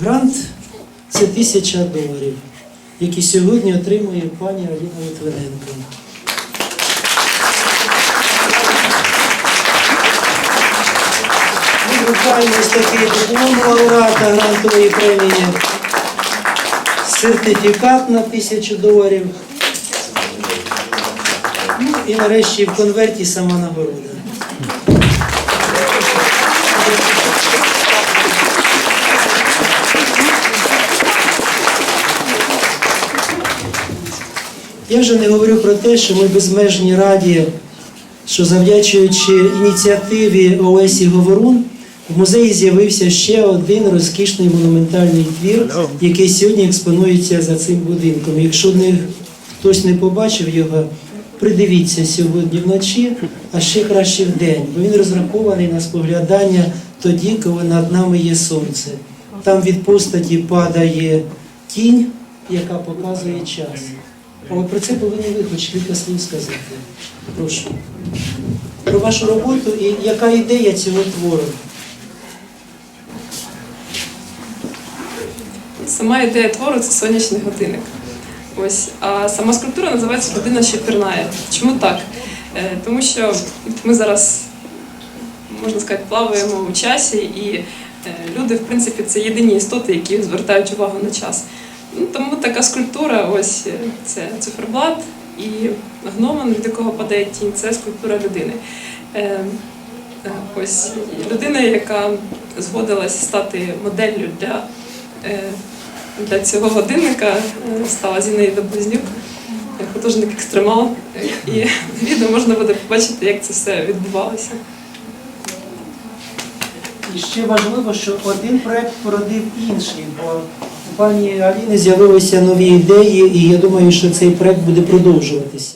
Грант це тисяча доларів, які сьогодні отримує пані Аліна Литвиненко. Ми вручаємо такий диплом лауреата грантової премії, сертифікат на тисячу доларів. Ну і нарешті в конверті сама нагорода. Я вже не говорю про те, що ми безмежні раді, що завдячуючи ініціативі Олесі Говорун, в музеї з'явився ще один розкішний монументальний твір, який сьогодні експонується за цим будинком. Якщо не, хтось не побачив його, придивіться сьогодні вночі, а ще краще вдень, бо він розрахований на споглядання тоді, коли над нами є сонце. Там від постаті падає тінь, яка показує час. Про це повинні ви хоч кілька слів сказати. Прошу. Про вашу роботу і яка ідея цього твору? Сама ідея твору це сонячний годинник. Ось, а сама скульптура називається Людина, що пірнає. Чому так? Е, Тому що ми зараз, можна сказати, плаваємо у часі, і е, люди, в принципі, це єдині істоти, які звертають увагу на час. Ну, тому така скульптура, ось е, це циферблат і гномон, від якого падає тінь, це скульптура людини. Е, е, Ось людина, яка згодилась стати моделлю для для цього годинника стала Зінаїда Близнюк, художник екстремал. І відео можна буде побачити, як це все відбувалося. І ще важливо, що один проект породив інший, бо пані Аліни з'явилися нові ідеї, і я думаю, що цей проект буде продовжуватися.